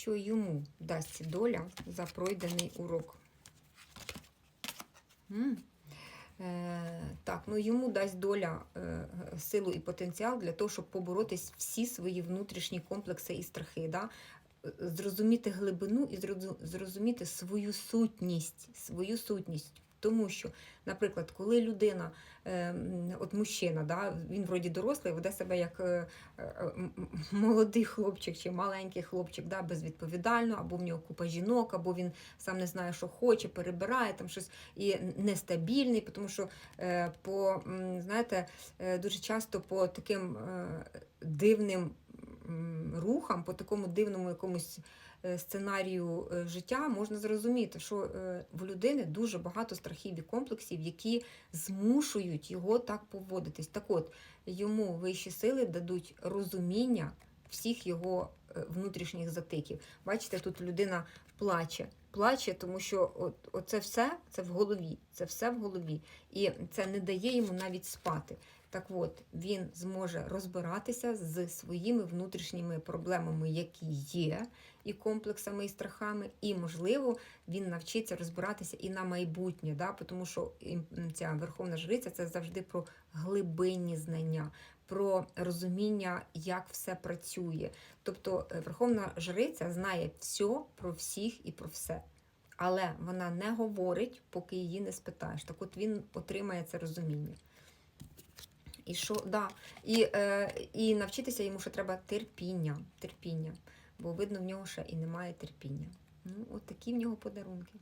що йому дасть доля за пройдений урок. Е, так, ну йому дасть доля е, силу і потенціал для того, щоб поборотись всі свої внутрішні комплекси і страхи. Да? Зрозуміти глибину і зрозуміти свою сутність, свою сутність. Тому що, наприклад, коли людина, е, от мужчина, да, він вроді дорослий, веде себе як е, е, молодий хлопчик чи маленький хлопчик, да, безвідповідально, або в нього купа жінок, або він сам не знає, що хоче, перебирає там щось і нестабільний, тому що по, знаєте, дуже часто по таким дивним рухам, по такому дивному якомусь е, сценарію е, життя можна зрозуміти, що е, в людини дуже багато страхів і комплексів, які змушують його так поводитись. Так от, йому вищі сили дадуть розуміння всіх його внутрішніх затиків. Бачите, тут людина плаче. Плаче, тому що от, оце все це в голові, це все в голові. І це не дає йому навіть спати. Так от, він зможе розбиратися з своїми внутрішніми проблемами, які є, і комплексами, і страхами, і, можливо, він навчиться розбиратися і на майбутнє, да? тому що ця верховна жриця це завжди про глибинні знання, про розуміння, як все працює. Тобто е, верховна жриця знає все про всіх і про все. Але вона не говорить, поки її не спитаєш. Так от він отримає це розуміння. І що, да. і, е, і навчитися йому, що треба терпіння. терпіння. Бо видно, в нього ще і немає терпіння. Ну, от такі в нього подарунки.